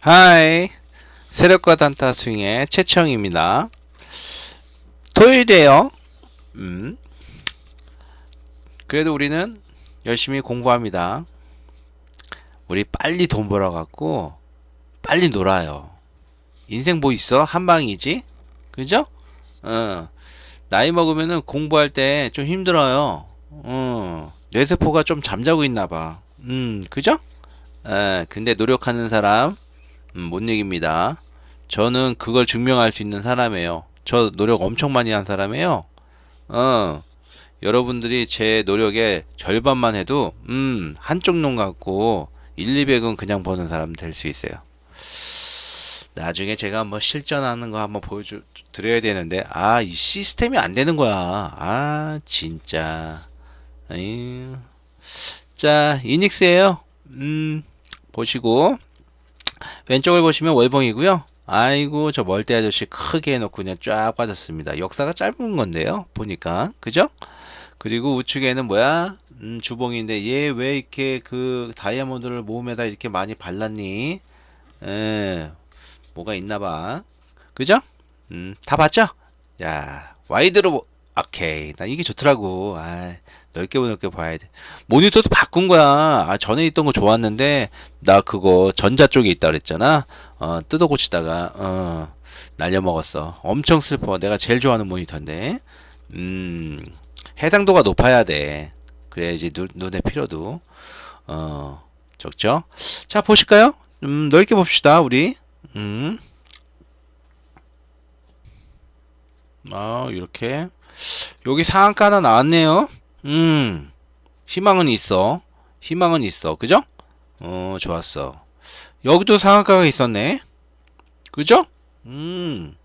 하이 세력과 단타 스윙의 최청입니다 토요일이에요 음. 그래도 우리는 열심히 공부합니다 우리 빨리 돈 벌어갖고 빨리 놀아요 인생 뭐 있어 한방이지 그죠? 어. 나이 먹으면은 공부할 때 좀 힘들어요 어. 뇌세포가 좀 잠자고 있나봐 음 그죠? 에, 근데 노력하는 사람 음, 못 이깁니다. 저는 그걸 증명할 수 있는 사람이에요. 저 노력 엄청 많이 한 사람이에요. 어, 여러분들이 제 노력의 절반만 해도, 음, 한쪽 눈 갖고 1, 200은 그냥 버는 사람 될 수 있어요. 나중에 제가 한번 실전하는 거 한번 보여주, 드려야 되는데, 아, 이 시스템이 안 되는 거야. 아, 진짜. 아유. 자, 이닉스예요 음, 보시고. 왼쪽을 보시면 월봉이고요. 아이고 저 멀대 아저씨 크게 해놓고 그냥 쫙 빠졌습니다. 역사가 짧은 건데요. 보니까 그죠? 그리고 우측에는 뭐야? 음, 주봉인데 얘 왜 이렇게 그 다이아몬드를 몸에다 이렇게 많이 발랐니? 에, 뭐가 있나봐. 그죠? 음, 다 봤죠? 야 와이드로 보- 오케이 나 이게 좋더라고. 아, 넓게 넓게 봐야 돼. 모니터도 바꾼 거야. 아, 전에 있던 거 좋았는데 나 그거 전자 쪽에 있다 그랬잖아. 어, 뜯어 고치다가 어, 날려 먹었어. 엄청 슬퍼. 내가 제일 좋아하는 모니터인데. 음. 해상도가 높아야 돼. 그래야지 눈, 눈의 피로도 어, 적죠. 자, 보실까요? 음, 넓게 봅시다, 우리. 음. 아, 이렇게. 여기 상한가 하나 나왔네요. 음. 희망은 있어. 희망은 있어. 그죠? 어, 좋았어. 여기도 상한가가 있었네. 그죠? 음.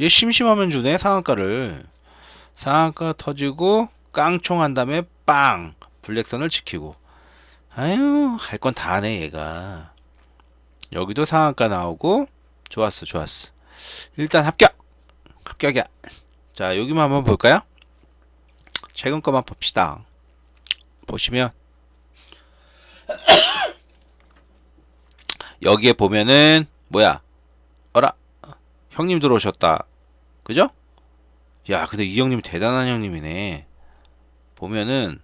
얘 심심하면 주네, 상한가를. 상한가 터지고, 깡총 한 다음에 빵! 블랙선을 지키고. 아유, 할 건 다 하네, 얘가. 여기도 상한가 나오고, 좋았어, 좋았어. 일단 합격! 합격이야. 자, 여기만 한번 볼까요? 최근 거만 봅시다. 보시면, 여기에 보면은 뭐야? 어라? 형님 들어오셨다. 그죠? 야, 근데 이 형님 대단한 형님이네. 보면은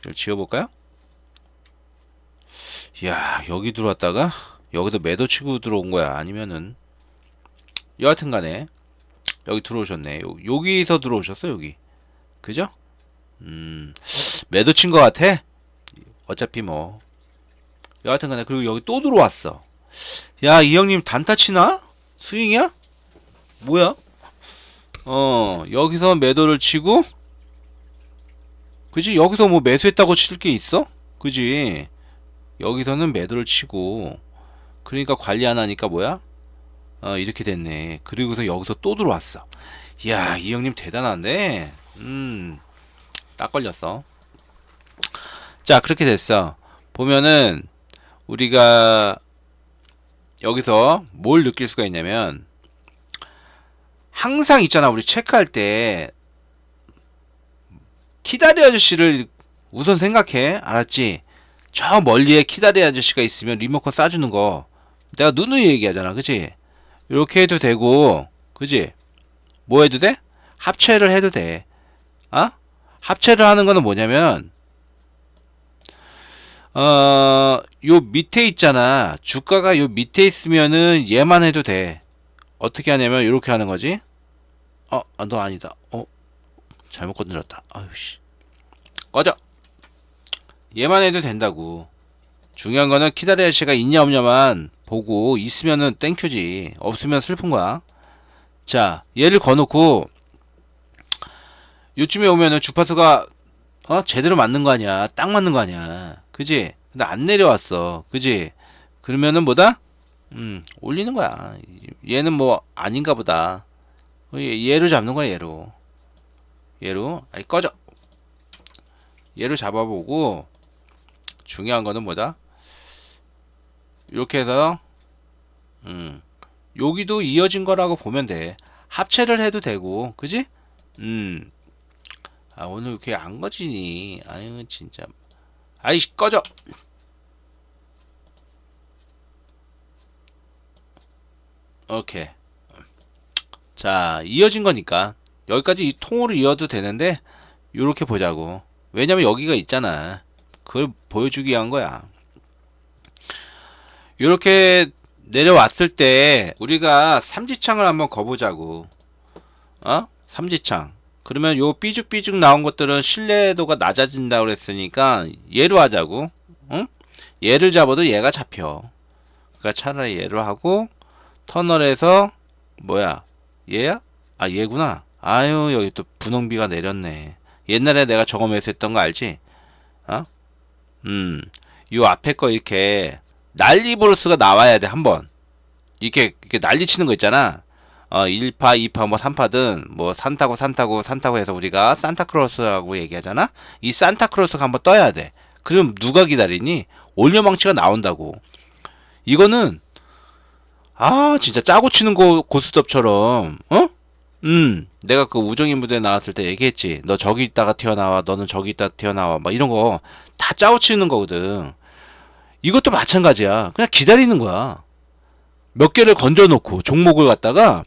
이걸 지워볼까요? 야, 여기 들어왔다가 여기도 매도 치고 들어온 거야. 아니면은 여하튼간에 여기 들어오셨네. 요, 여기서 들어오셨어 여기. 그죠? 음, 매도 친거 같아. 어차피 뭐 여하튼 간에 그리고 여기 또 들어왔어. 야, 이 형님 단타 치나? 스윙이야? 뭐야? 어, 여기서 매도를 치고, 그지? 여기서 뭐 매수했다고 칠 게 있어? 그지? 여기서는 매도를 치고, 그러니까 관리 안 하니까 뭐야? 어, 이렇게 됐네. 그리고서 여기서 또 들어왔어. 이야, 이 형님 대단한데? 음, 딱 걸렸어. 자, 그렇게 됐어. 보면은, 우리가 여기서 뭘 느낄 수가 있냐면 항상 있잖아 우리 체크할 때 키다리 아저씨를 우선 생각해 알았지 저 멀리에 키다리 아저씨가 있으면 리모컨 쏴주는 거 내가 누누이 얘기하잖아 그치 이렇게 해도 되고 그치 뭐 해도 돼 합체를 해도 돼 어? 합체를 하는 거는 뭐냐면 어, 요 밑에 있잖아. 주가가 요 밑에 있으면은 얘만 해도 돼. 어떻게 하냐면 이렇게 하는 거지. 어, 아, 너 아니다. 어, 잘못 건드렸다. 아유 씨. 꺼져. 얘만 해도 된다고. 중요한 거는 키다리 아저씨가 있냐 없냐만 보고 있으면은 땡큐지. 없으면 슬픈 거야. 자, 얘를 거놓고 요쯤에 오면은 주파수가 어 제대로 맞는 거 아니야. 딱 맞는 거 아니야. 그지? 근데 안 내려왔어. 그지? 그러면은 뭐다? 음, 올리는 거야. 얘는 뭐 아닌가 보다. 어, 얘- 얘로 잡는 거야, 얘로. 얘로. 아이 꺼져. 얘로 잡아보고 중요한 거는 뭐다? 이렇게 해서 음. 여기도 이어진 거라고 보면 돼. 합체를 해도 되고. 그지? 음. 아, 오늘 이렇게 안 거지니. 아유, 진짜. 아이 꺼져 오케이. 자, 이어진 거니까 여기까지 이 통으로 이어도 되는데 요렇게 보자고. 왜냐면 여기가 있잖아. 그걸 보여주기 위한 거야. 요렇게 내려왔을 때 우리가 삼지창을 한번 거보자고. 어? 삼지창. 그러면 요 삐죽삐죽 나온 것들은 신뢰도가 낮아진다고 그랬으니까 얘로 하자고. 응? 얘를 잡아도 얘가 잡혀. 그러니까 차라리 얘로 하고 터널에서 뭐야? 얘야? 아 얘구나. 아유 여기 또 분홍비가 내렸네. 옛날에 내가 저거면서 했던 거 알지? 어? 음. 요 앞에 거 이렇게 난리 브루스가 나와야 돼 한 번. 이렇게 이렇게 난리 치는 거 있잖아. 어 1파, 2파, 뭐 3파든 뭐 산타고 산타고 산타고 해서 우리가 산타크로스라고 얘기하잖아. 이 산타크로스가 한번 떠야 돼. 그럼 누가 기다리니? 올려망치가 나온다고. 이거는 아 진짜 짜고 치는 거 고스톱처럼 어? 음 내가 그 우정인 무대 나왔을 때 얘기했지 너 저기 있다가 튀어나와 너는 저기 있다가 튀어나와 막 이런 거 다 짜고 치는 거거든 이것도 마찬가지야. 그냥 기다리는 거야. 몇 개를 건져 놓고 종목을 갖다가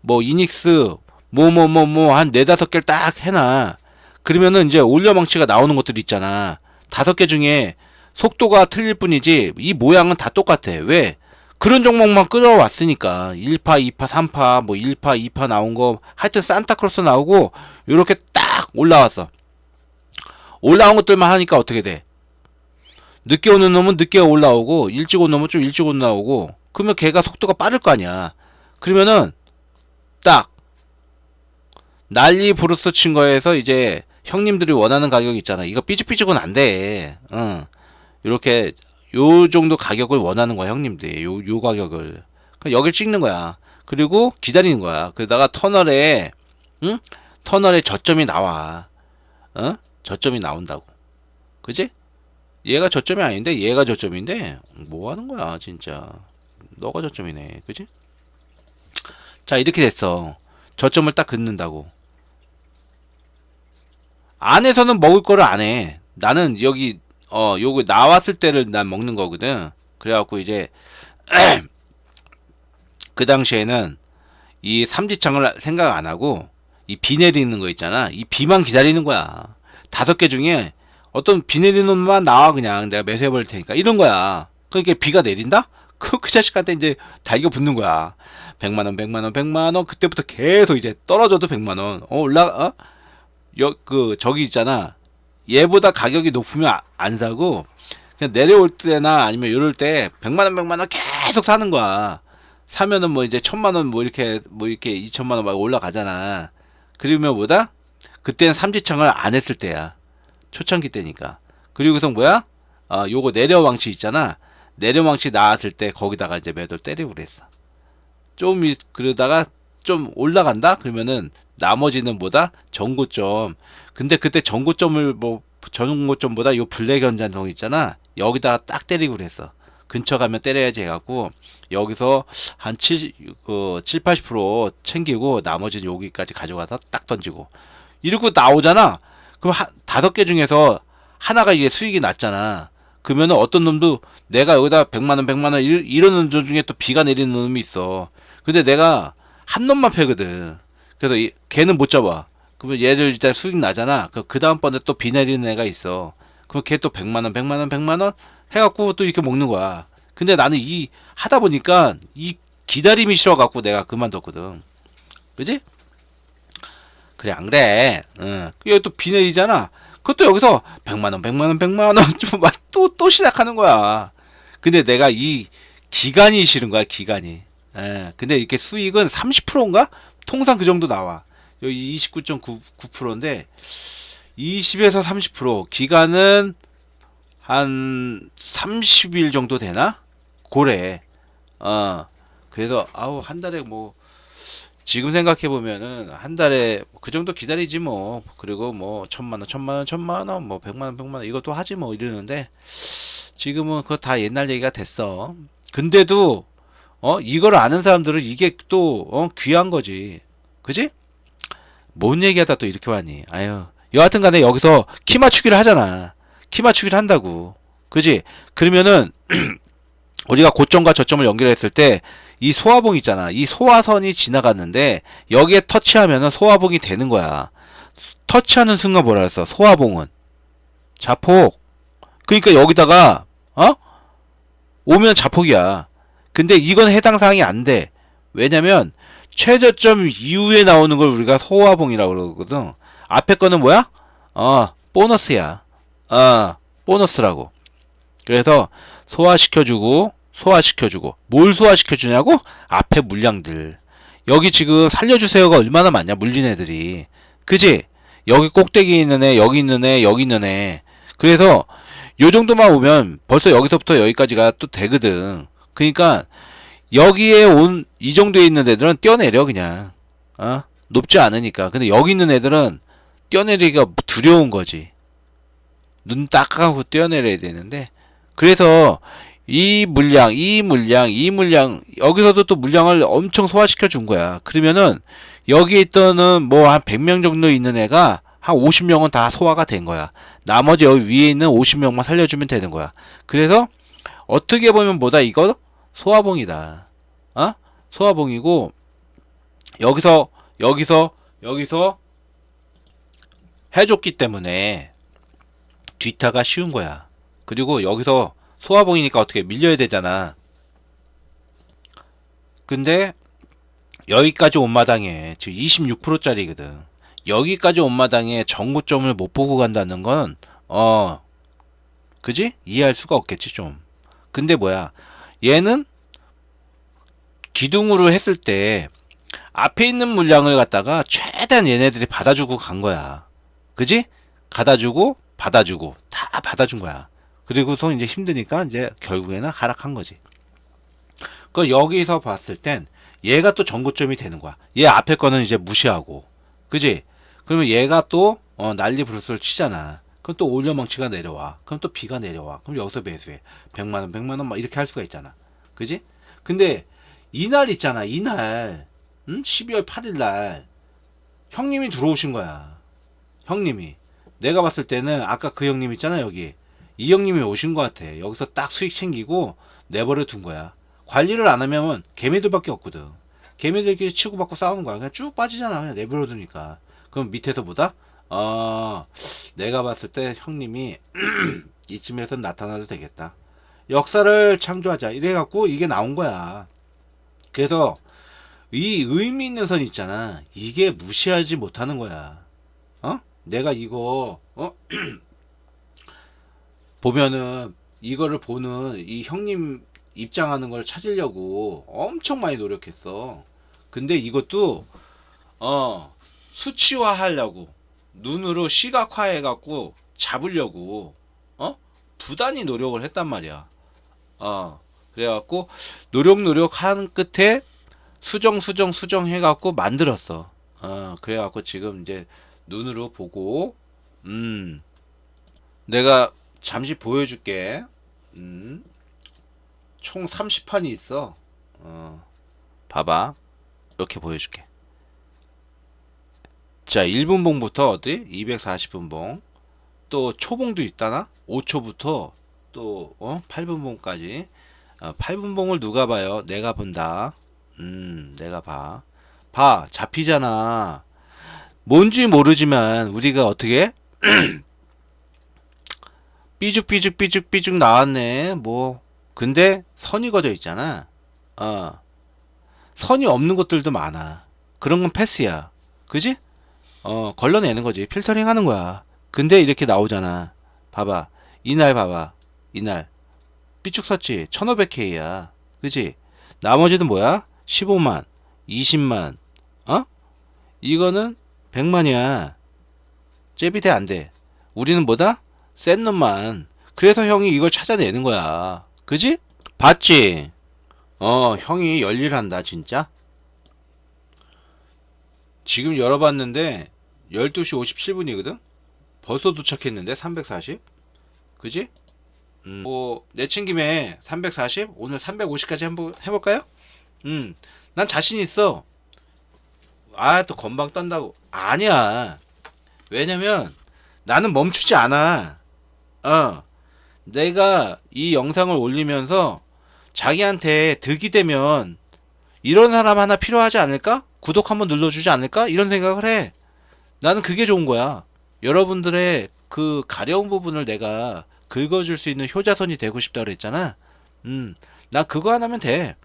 뭐 이닉스 뭐 뭐 뭐 뭐 한 네다섯 개를 딱 해놔. 그러면은 이제 올려망치가 나오는 것들이 있잖아. 다섯 개 중에 속도가 틀릴 뿐이지 이 모양은 다 똑같아. 왜? 그런 종목만 끌어왔으니까. 1파, 2파, 3파, 뭐 1파, 2파 나온 거. 하여튼 산타크로스 나오고 이렇게 딱 올라왔어. 올라온 것들만 하니까 어떻게 돼? 늦게 오는 놈은 늦게 올라오고 일찍 오는 놈은 좀 일찍 올라오고 그러면 걔가 속도가 빠를 거 아니야. 그러면은 딱 난리 브루스 친 거에서 이제 형님들이 원하는 가격 있잖아. 이거 삐죽삐죽은 안 돼. 응. 이렇게 요 정도 가격을 원하는 거야 형님들 요, 요 가격을 그럼 여길 찍는 거야 그리고 기다리는 거야 그러다가 터널에 응? 터널에 저점이 나와 어? 저점이 나온다고 그지? 얘가 저점이 아닌데 얘가 저점인데 뭐 하는 거야 진짜. 너가 저점이네. 그지? 자 이렇게 됐어. 저점을 딱 긋는다고. 안에서는 먹을 거를 안 해. 나는 여기 어 요거 나왔을 때를 난 먹는 거거든. 그래갖고 이제 그 당시에는 이 삼지창을 생각 안 하고 이 비 내리는 거 있잖아. 이 비만 기다리는 거야. 다섯 개 중에 어떤 비 내리는 놈만 나와 그냥 내가 매수해 버릴 테니까 이런 거야 그러니까 비가 내린다? 그, 그 자식한테 이제 달겨 붙는 거야 100만원 100만원 100만원 그때부터 계속 이제 떨어져도 100만원 어 올라 어? 여, 그 저기 있잖아 얘보다 가격이 높으면 아- 안 사고 그냥 내려올 때나 아니면 이럴 때 100만 원 100만 원 계속 사는 거야. 사면은 뭐 이제 천만 원 뭐 이렇게 뭐 이렇게 2천만 원 막 올라가잖아. 그러면 뭐다? 그때는 삼지창을 안 했을 때야. 초창기 때니까. 그리고서 뭐야? 아, 요거 내려왕치 있잖아. 내려왕치 나왔을 때 거기다가 이제 매도를 때리고 그랬어. 좀 이- 그러다가 좀 올라간다? 그러면은 나머지는 뭐다? 전고점. 근데 그때 전고점을 뭐 전고점보다 요 블랙 연장성 있잖아. 여기다가 딱 때리고 그랬어. 근처 가면 때려야지 해갖고 여기서 한 7, 그 7, 80% 챙기고 나머지는 여기까지 가져가서 딱 던지고 이러고 나오잖아. 그럼 한 다섯 개 중에서 하나가 이게 수익이 났잖아. 그러면은 어떤 놈도 내가 여기다 100만 원, 100만 원 이- 이러는 놈 중에 또 비가 내리는 놈이 있어. 근데 내가 한 놈만 패거든. 그래서 이, 걔는 못 잡아. 그러면 얘를 일단 수익 나잖아. 그, 그 다음번에 또 비 내리는 애가 있어. 그럼 걔 또 100만원, 100만원, 100만원 해갖고 또 이렇게 먹는 거야. 근데 나는 이, 하다 보니까 이 기다림이 싫어갖고 내가 그만뒀거든. 그지? 그래, 안 그래. 응. 여기 또 비 내리잖아. 그것도 여기서 100만 원, 100만 원, 100만 원 좀막 또, 또 시작하는 거야. 근데 내가 이 기간이 싫은 거야, 기간이. 예. 근데 이렇게 수익은 30%인가? 통상 그 정도 나와. 여기 29.9%인데 20에서 30% 기간은 한 30일 정도 되나? 고래. 어. 그래서 아우 한 달에 뭐 지금 생각해 보면은 한 달에 그 정도 기다리지 뭐. 그리고 뭐 천만 원, 천만 원, 천만 원, 뭐 백만 원, 백만 원 이것도 하지 뭐 이러는데 지금은 그거 다 옛날 얘기가 됐어. 근데도 어 이걸 아는 사람들은 이게 또 어, 귀한 거지. 그지? 뭔 얘기하다 또 이렇게 왔니? 아유. 여하튼 간에 여기서 키 맞추기를 하잖아. 키 맞추기를 한다고. 그지? 그러면은 우리가 고점과 저점을 연결했을 때 이 소화봉 있잖아. 이 소화선이 지나갔는데 여기에 터치하면은 소화봉이 되는 거야. 터치하는 순간 뭐라 했어? 소화봉은 자폭. 그러니까 여기다가 어? 오면 자폭이야. 근데 이건 해당 사항이 안 돼. 왜냐면 최저점 이후에 나오는 걸 우리가 소화봉이라고 그러거든. 앞에 거는 뭐야? 어, 보너스야. 어, 보너스라고. 그래서 소화시켜주고, 소화시켜주고. 뭘 소화시켜주냐고? 앞에 물량들. 여기 지금 살려주세요가 얼마나 많냐, 물린 애들이. 그지? 여기 꼭대기 있는 애, 여기 있는 애, 여기 있는 애. 그래서 요 정도만 오면 벌써 여기서부터 여기까지가 또 되거든. 그러니까 여기에 온 이 정도에 있는 애들은 뛰어내려 그냥. 어? 높지 않으니까. 근데 여기 있는 애들은 뛰어내리기가 두려운 거지. 눈딱 감고 뛰어내려야 되는데 그래서 이 물량, 이 물량, 이 물량 여기서도 또 물량을 엄청 소화시켜 준 거야. 그러면은 여기 있던 뭐 한 100명 정도 있는 애가 한 50명은 다 소화가 된 거야. 나머지 여기 위에 있는 50명만 살려주면 되는 거야. 그래서 어떻게 보면 뭐다 이거 소화봉이다. 어? 소화봉이고 여기서 여기서 여기서 해줬기 때문에 뒤타가 쉬운 거야. 그리고 여기서 소화봉이니까 어떻게 밀려야 되잖아. 근데 여기까지 온 마당에 지금 26%짜리거든. 여기까지 온 마당에 정구점을 못 보고 간다는 건 어, 그지? 이해할 수가 없겠지 좀. 근데 뭐야? 얘는 기둥으로 했을 때 앞에 있는 물량을 갖다가 최대한 얘네들이 받아주고 간 거야. 그지? 갖다주고 받아주고 다 받아준 거야. 그리고서 이제 힘드니까 이제 결국에는 하락한 거지. 그 여기서 봤을 땐 얘가 또 전고점이 되는 거야. 얘 앞에 거는 이제 무시하고, 그지? 그러면 얘가 또 어, 난리 부르스를 치잖아. 그럼 또 올려망치가 내려와. 그럼 또 비가 내려와. 그럼 여기서 매수해. 100만 원, 100만 원 막 이렇게 할 수가 있잖아. 그지? 근데 이날 있잖아. 이날, 응? 12월 8일 날 형님이 들어오신 거야. 형님이. 내가 봤을 때는 아까 그 형님 있잖아 여기 이 형님이 오신 것 같아. 여기서 딱 수익 챙기고 내버려 둔 거야. 관리를 안 하면 개미들밖에 없거든. 개미들끼리 치고받고 싸우는 거야. 그냥 쭉 빠지잖아. 그냥 내버려 두니까. 그럼 밑에서 보다? 어 내가 봤을 때 형님이 이쯤에서 나타나도 되겠다. 역사를 창조하자. 이래갖고 이게 나온 거야. 그래서 이 의미 있는 선 있잖아. 이게 무시하지 못하는 거야. 어? 내가 이거 어? 보면은 이거를 보는 이 형님 입장하는 걸 찾으려고 엄청 많이 노력했어. 근데 이것도 어 수치화 하려고 눈으로 시각화해 갖고 잡으려고 어 부단히 노력을 했단 말이야. 어 그래 갖고 노력 노력한 끝에 수정 수정 수정 해 갖고 만들었어. 어 그래 갖고 지금 이제 눈으로 보고 음 내가 잠시 보여줄게. 음, 총 30판이 있어. 어, 봐봐. 이렇게 보여줄게. 자 1분봉부터 어디? 240분봉. 또 초봉도 있다나? 5초부터 또 어? 8분봉까지. 어, 8분봉을 누가 봐요? 내가 본다. 음 내가 봐. 봐. 잡히잖아. 뭔지 모르지만 우리가 어떻게 삐죽삐죽 삐죽삐죽 나왔네. 뭐 근데 선이 거져 있잖아. 어. 선이 없는 것들도 많아. 그런 건 패스야. 그지? 어 걸러내는 거지. 필터링 하는 거야. 근데 이렇게 나오잖아. 봐봐. 이날 봐봐. 이날. 삐죽 섰지. 1500K야. 그지? 나머지는 뭐야? 15만 20만. 어? 이거는 100만이야. 잽이 돼, 안 돼. 우리는 뭐다? 센 놈만. 그래서 형이 이걸 찾아내는 거야. 그지? 봤지? 어, 형이 열일한다, 진짜. 지금 열어봤는데, 12시 57분이거든? 벌써 도착했는데, 340? 그지? 음, 뭐, 내친 김에 340? 오늘 350까지 한번 해볼까요? 음, 난 자신 있어. 아, 또 건방 떤다고. 아니야. 왜냐면 나는 멈추지 않아. 어. 내가 이 영상을 올리면서 자기한테 득이 되면 이런 사람 하나 필요하지 않을까? 구독 한번 눌러주지 않을까? 이런 생각을 해. 나는 그게 좋은 거야. 여러분들의 그 가려운 부분을 내가 긁어줄 수 있는 효자손이 되고 싶다 그랬잖아. 음, 나 그거 하나면 돼.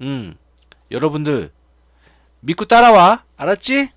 음, 여러분들 믿고 따라와. 알았지?